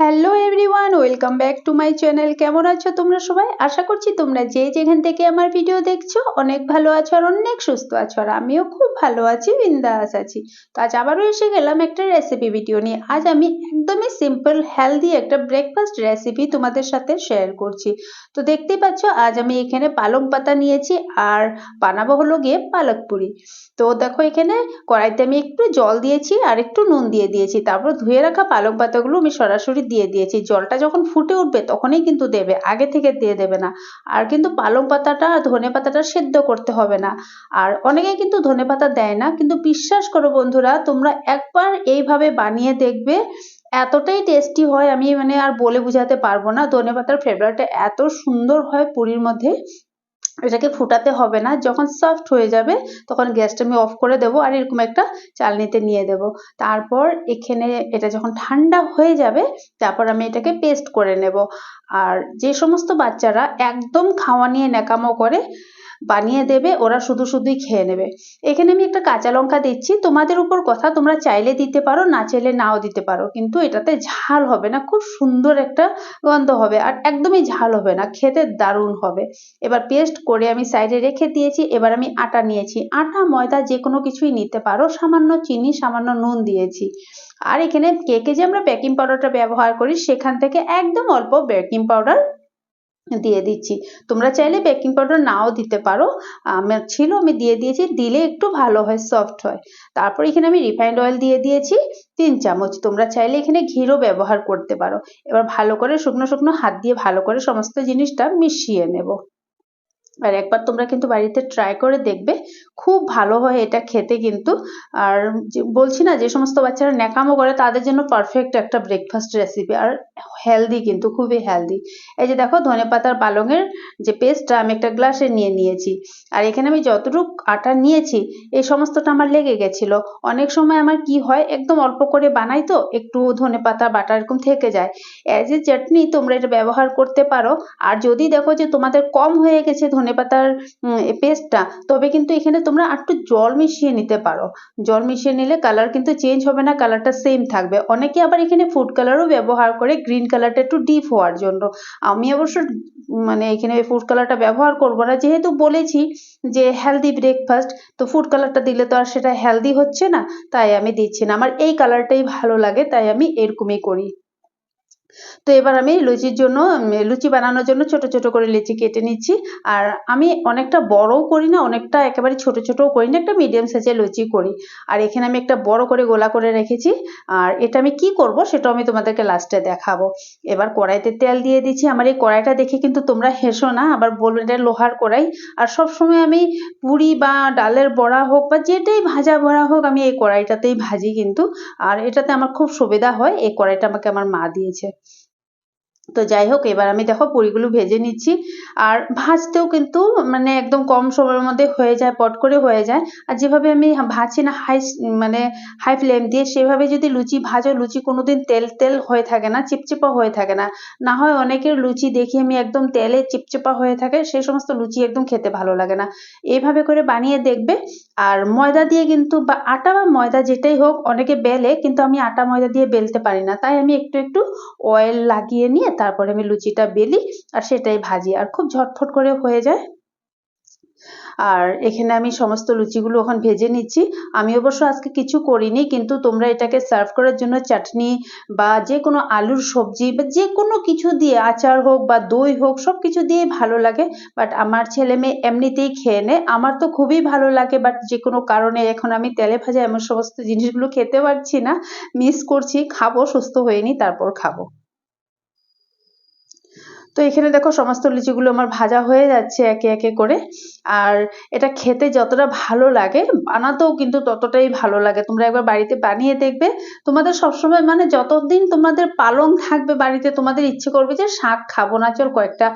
Hello everyone welcome back to my channel কেমন আছো তোমরা সবাই? আশা করছি তোমরা যে যেখান থেকে আমার ভিডিও দেখছ, অনেক ভালো আছো আর অনেক সুস্থ আছো আর আমিও খুব ভালো আছি, বিন্দাস আছি। তো আজ আবারও এসে গেলাম একটা রেসিপি ভিডিও নিয়ে। আজ আমি একদমই সিম্পল হেলদি একটা ব্রেকফাস্ট রেসিপি তোমাদের সাথে শেয়ার করছি। তো দেখতেই পাচ্ছ, আজ আমি এখানে পালং পাতা নিয়েছি আর বানাবো হলো গিয়ে পালক পুরি। তো দেখো এখানে কড়াইতে আমি একটু জল দিয়েছি আর একটু নুন দিয়ে দিয়েছি। তারপর ধুয়ে রাখা পালং পাতাগুলো আমি সরাসরি দিয়ে দিয়েছি। জলটা যখন ফুটে উঠবে তখনই কিন্তু দেবে, আগে থেকে দিয়ে দেবে না। আর কিন্তু পালং পাতাটা, ধনে পাতাটা সেদ্ধ করতে হবে না। আর অনেকে কিন্তু ধনে পাতা দেয় না, কিন্তু বিশ্বাস করো বন্ধুরা, তোমরা একবার এইভাবে বানিয়ে দেখবে, এতটাই টেস্টি হয়। আমি মানে আর বলে বোঝাতে পারব না, ধনে পাতার ফ্লেভারটা এত সুন্দর হয় পুরীর মধ্যে। এটাকে ফুটাতে হবে না। যখন সফট হয়ে যাবে, তখন গ্যাসটা আমি অফ করে দেবো আর এরকম একটা চালনিতে নিয়ে দেব। তারপর এখানে এটা যখন ঠান্ডা হয়ে যাবে, তারপর আমি এটাকে পেস্ট করে নেব। আর যে সমস্ত বাচ্চারা একদম খাওয়া নিয়ে ন্যাকামো করে বানিয়ে দেবে, ওরা শুধু শুধুই খেয়ে নেবে। এখানে আমি একটা কাঁচা লঙ্কা দিচ্ছি, তোমাদের উপর কথা তোমরা চাইলে দিতে পারো, না চাইলে নাও দিতে পারো, কিন্তু এটাতে ঝাল হবে না, খুব সুন্দর একটা গন্ধ হবে, আর একদমই ঝাল হবে না, খেতে দারুণ হবে। এবার পেস্ট করে আমি সাইডে রেখে দিয়েছি, এবার আমি আটা নিয়েছি। আটা, ময়দা, যে কোনো কিছুই নিতে পারো, সামান্য চিনি, সামান্য নুন দিয়েছি। আর এখানে কেকে যে আমরা বেকিং পাউডারটা ব্যবহার করি, সেখান থেকে একদম অল্প বেকিং পাউডার দিয়ে দিচ্ছি। তোমরা চাইলে বেকিং পাউডার নাও দিতে পারো। আমার ছিল, আমি দিয়ে দিয়েছি। দিলে একটু ভালো হয় সফট হয়। তারপর এখানে আমি রিফাইন্ড অয়েল দিয়ে দিয়েছি, তিন চামচ। তোমরা চাইলে এখানে ঘিরও ব্যবহার করতে পারো। এবার ভালো করে শুকনো শুকনো হাত দিয়ে ভালো করে সমস্ত জিনিসটা মিশিয়ে নেব। আর একবার তোমরা কিন্তু বাড়িতে ট্রাই করে দেখবে, খুব ভালো হয় এটা খেতে কিন্তু। আর বলছি না যে সমস্ত বাচ্চারা ন্যাকামো করে, তাদের জন্য পারফেক্ট একটা ব্রেকফাস্ট রেসিপি আর হেলদি কিন্তু, খুবই হেলদি এই যে দেখো, ধনে পাতার পালংয়ের যে পেস্টটা আমি একটা গ্লাসে নিয়ে নিয়েছি। আর এখানে আমি যতটুকু আটা নিয়েছি, এই সমস্তটা আমার লেগে গেছিল। অনেক সময় আমার কি হয়, একদম অল্প করে বানাই তো, একটু ধনে পাতা, বাটা এরকম থেকে যায়। অ্যাজ এ চাটনি তোমরা এটা ব্যবহার করতে পারো। আর যদি দেখো যে তোমাদের কম হয়ে গেছে ধনে পাতার পেস্টটা তবে কিন্তু এখানে তোমরা একটু জল মিশিয়ে নিতে পারো। জল মিশিয়ে নিলে কালার কিন্তু চেঞ্জ হবে না কালারটা সেম থাকবে। অনেকে আবার এখানে ফুড কালারও ব্যবহার করে গ্রিন কালারটা একটু ডিপ হওয়ার জন্য। আমি অবশ্য মানে এখানে ফুড কালারটা ব্যবহার করব না, যেহেতু বলেছি যে হেলদি ব্রেকফাস্ট তো ফুড কালারটা দিলে তো আর সেটা হেলদি হচ্ছে না, তাই আমি দিচ্ছি না। আমার এই কালারটাই ভালো লাগে, তাই আমি এরকমই করি। তো এবার আমি লুচির জন্য লুচি বানানোর জন্য ছোট ছোট করে লিচি কেটে নিচ্ছি। আর আমি অনেকটা বড়ও করি না, অনেকটা একেবারে ছোট ছোটও করি না, একটা মিডিয়াম সাইজের লুচি করি। আর এখানে আমি একটা বড় করে গোলা করে রেখেছি। আর এটা আমি কি করব সেটাও আমি তোমাদেরকে লাস্টে দেখাবো। এবার কড়াইতে তেল দিয়ে দিচ্ছি। আমার এই কড়াইটা দেখে কিন্তু তোমরা হেসো না, আবার বলবে এটা লোহার কড়াই। আর সব সময় আমি পুরি বা ডালের বড়া হোক বা যেটাই ভাজা বড়া হোক আমি এই কড়াইটাতেই ভাজি কিন্তু। আর এটাতে আমার খুব সুবিধা হয়, এই কড়াইটা আমাকে আমার মা দিয়েছে। তো যাই হোক এবার আমি দেখো পুরিগুলো ভেজে নিচ্ছি। আর ভাজতেও কিন্তু মানে একদম কম সময়ের মধ্যে হয়ে যায়, পট করে হয়ে যায়। আর যেভাবে আমি ভাজছি না হাই মানে হাই ফ্লেম দিয়ে, সেভাবে যদি লুচি ভাজো, লুচি কোনো দিন তেল তেল হয়ে থাকে না, চিপচিপা হয়ে থাকে না। না হয় অনেকের লুচি দেখি আমি একদম তেলে চিপচিপা হয়ে থাকে সেই সমস্ত লুচি একদম খেতে ভালো লাগে না। এইভাবে করে বানিয়ে দেখবে। আর ময়দা দিয়ে কিন্তু বা আটা বা ময়দা যেটাই হোক, অনেকে বেলে, কিন্তু আমি আটা ময়দা দিয়ে বেলতে পারি না। তাই আমি একটু একটু অয়েল লাগিয়ে নিয়ে তারপরে আমি লুচিটা বেলি আর সেটাই ভাজি। আর খুব ঝটফট করে হয়ে যায়। আর এখানে আমি সমস্ত লুচিগুলো এখন ভেজে নিচ্ছি। আমি অবশ্য আজকে কিছু করিনি, কিন্তু তোমরা এটাকে সার্ভ করার জন্য চাটনি বা যে কোনো আলুর সবজি বা যে কোনো কিছু দিয়ে, আচার হোক বা দই হোক সব কিছু দিয়েই ভালো লাগে। বাট আমার ছেলে মেয়ে এমনিতেই খেয়ে নেয়। আমার তো খুবই ভালো লাগে বাট যে কোনো কারণে এখন আমি তেলে ভাজা এমন সমস্ত জিনিসগুলো খেতে পারছি না। মিস করছি, খাব, সুস্থ হয়ে তারপর খাব। তো এখানে দেখো সমস্ত লিচিগুলো আমার ভাজা হয়ে যাচ্ছে একে একে করে। আর এটা খেতে যতটা ভালো লাগে, বানাতেও কিন্তু ততটাই ভালো লাগে। তোমরা একবার বাড়িতে বানিয়ে দেখবে। তোমাদের সবসময় মানে যতদিন তোমাদের পালং থাকবে বাড়িতে, তোমাদের ইচ্ছে করবে যে শাক খাব না, চল কয়েকটা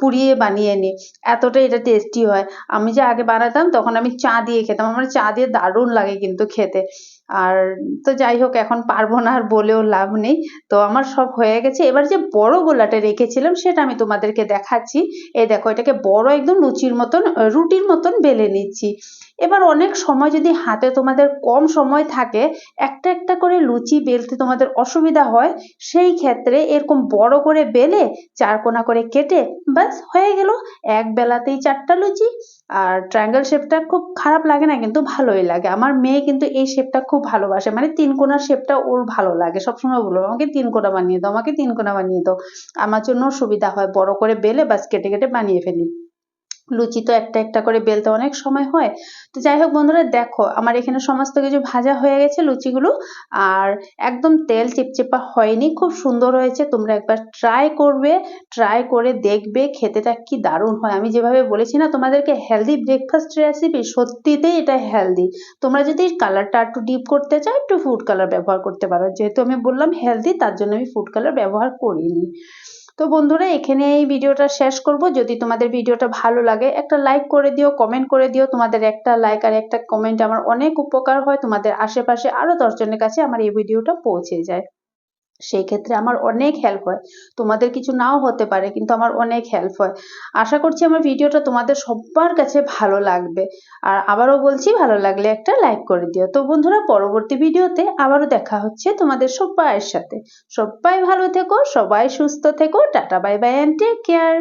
পুড়িয়ে বানিয়ে নিই এতটাই এটা টেস্টি হয়। আমি যে আগে বানাতাম, তখন আমি চা দিয়ে খেতাম। আমার চা দিয়ে দারুণ লাগে কিন্তু খেতে। আর তো যাই হোক, এখন পারব না আর বলেও লাভ নেই। তো আমার সব হয়ে গেছে। এবার যে বড় গোলাটা রেখেছিলাম, সেটা আমি তোমাদেরকে দেখাচ্ছি। এই দেখো, এটাকে বড় একদম লুচির মতন, রুটির মতন বেলে নিচ্ছি। এবার অনেক সময় যদি হাতে তোমাদের কম সময় থাকে, একটা একটা করে লুচি বেলতে তোমাদের অসুবিধা হয়, সেই ক্ষেত্রে এরকম বড় করে বেলে চার কোনা করে কেটে ব্যাস হয়ে গেল। এক বেলাতেই চারটা লুচি। আর ট্রায়াঙ্গেল শেপটা খুব খারাপ লাগে না, কিন্তু ভালোই লাগে। আমার মেয়ে কিন্তু এই শেপটা খুব ভালোবাসে। মানে তিন কোনার শেপটা ওর ভালো লাগে। সবসময় বলব আমাকে তিন কোনা বানিয়ে দাও, আমাকে তিন কোনা বানিয়ে দাও। আমার জন্য সুবিধা হয়। বড় করে বেলে বাস কেটে কেটে বানিয়ে ফেলি। লুচি তো একটা একটা করে বেলতে অনেক সময় হয়। তো যাই হোক বন্ধুরা, দেখো, আমার এখানে সমস্ত কিছু ভাজা হয়ে গেছে লুচিগুলো। আর একদম তেল চিপচিপা হয়নি, খুব সুন্দর হয়েছে। তোমরা একবার ট্রাই করবে ট্রাই করে দেখবে, খেতেটা কি দারুণ হয়। আমি যেভাবে বলেছি না, তোমাদেরকে হেলদি ব্রেকফাস্ট রেসিপি সত্যিতেই এটা হেলদি তোমরা যদি কালারটা একটু ডিপ করতে চাও, একটু ফুড কালার ব্যবহার করতে পারো। যেহেতু আমি বললাম হেলদি তার জন্য আমি ফুড কালার ব্যবহার করিনি। তো বন্ধুরা, এখানে এই ভিডিওটা শেষ করব। যদি তোমাদের ভিডিওটা ভালো লাগে, একটা লাইক করে দিও কমেন্ট করে দিও। তোমাদের একটা লাইক আর একটা কমেন্ট আমার অনেক উপকার হয়। তোমাদের আশেপাশে আরও দশজনের কাছে আমার এই ভিডিওটা পৌঁছে যায়। সেই ক্ষেত্রে আমার অনেক হেল্প হয়। তোমাদের কিছু নাও হতে পারে, কিন্তু আমার অনেক হেল্প হয়। আশা করছি আমার ভিডিওটা তোমাদের সবার কাছে ভালো লাগবে। আর আবারও বলছি, ভালো লাগলে একটা লাইক করে দিও। তো বন্ধুরা, পরবর্তী ভিডিওতে আবারও দেখা হচ্ছে তোমাদের সবাইয়ের সাথে। সবাই ভালো থেকো, সবাই সুস্থ থেকো। Tata bye bye and take care